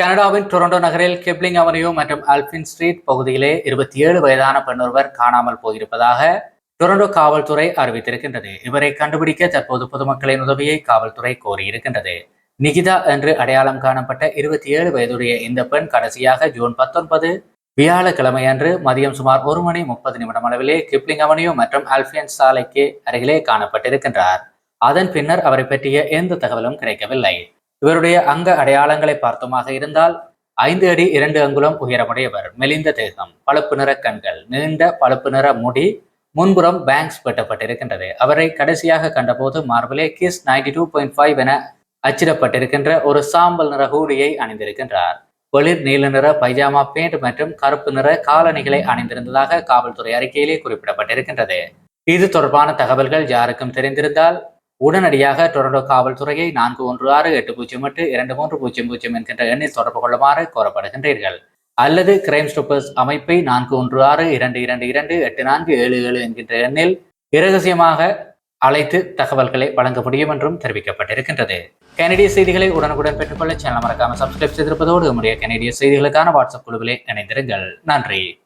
கனடாவின் டொரண்டோ நகரில் Kipling avenue மற்றும் அல்பின் ஸ்ட்ரீட் பகுதியிலே இருபத்தி ஏழு வயதான பெண்ணொருவர் காணாமல் போயிருப்பதாக டொரண்டோ காவல்துறை அறிவித்திருக்கின்றது. இவரை கண்டுபிடிக்க தற்போது பொதுமக்களின் உதவியை காவல்துறை கோரியிருக்கின்றது. நிகிதா என்று அடையாளம் காணப்பட்ட இருபத்தி ஏழு வயதுடைய இந்த பெண் கடைசியாக ஜூன் பத்தொன்பது வியாழக்கிழமை அன்று மதியம் சுமார் ஒரு மணி முப்பது நிமிடம் அளவிலே கிப்ளிங் அவென்யூ மற்றும் அல்பியன் சாலைக்கு அருகிலே காணப்பட்டிருக்கின்றார். அதன் பின்னர் அவரை பற்றிய எந்த தகவலும் கிடைக்கவில்லை. இவருடைய அங்க அடையாளங்களை பார்த்தோமாக இருந்தால் ஐந்து அடி இரண்டு அங்குலம் உயரமுடையவர். மெலிந்த தேகம் பழுப்பு நிற கண்கள் நீண்ட பழுப்பு நிற முடி முன்புறம் பேங்க்ஸ் வெட்டப்பட்டிருக்கின்றது. அவரை கடைசியாக கண்டபோது மார்பிலே கிஸ் நைன்டி டூ பாயிண்ட் ஃபைவ் என அச்சிடப்பட்டிருக்கின்ற ஒரு சாம்பல் நிற ஹூடியை அணிந்திருக்கின்றார். வெளிர் நீல நிற பைஜாமா பேண்ட் மற்றும் கருப்பு நிற காலணிகளை அணிந்திருந்ததாக காவல்துறை அறிக்கையிலே குறிப்பிடப்பட்டிருக்கின்றது. இது தொடர்பான தகவல்கள் யாருக்கும் தெரிந்திருந்தால் உடனடியாக டொரண்டோ காவல்துறையை நான்கு ஒன்று ஆறு எட்டு பூஜ்ஜியம் எட்டு இரண்டு மூன்று பூஜ்ஜியம் பூஜ்ஜியம் என்கின்ற எண்ணில் தொடர்பு கொள்ளுமாறு கோரப்படுகின்றீர்கள். அல்லது கிரைம் ஸ்டோப்பர்ஸ் அமைப்பை நான்கு ஒன்று ஆறு இரண்டு இரண்டு இரண்டு எட்டு நான்கு ஏழு ஏழு என்கின்ற எண்ணில் இரகசியமாக அழைத்து தகவல்களை வழங்க முடியும் என்றும் தெரிவிக்கப்பட்டிருக்கின்றது. கனடிய செய்திகளை உடனுக்குடன் பெற்றுக்கொள்ள சேனல் மறக்காமல் சப்ஸ்கிரைப் செய்திருப்பதோடு நம்முடைய கனடிய செய்திகளுக்கான வாட்ஸ்அப் குழுவிலே இணைந்திருங்கள். நன்றி.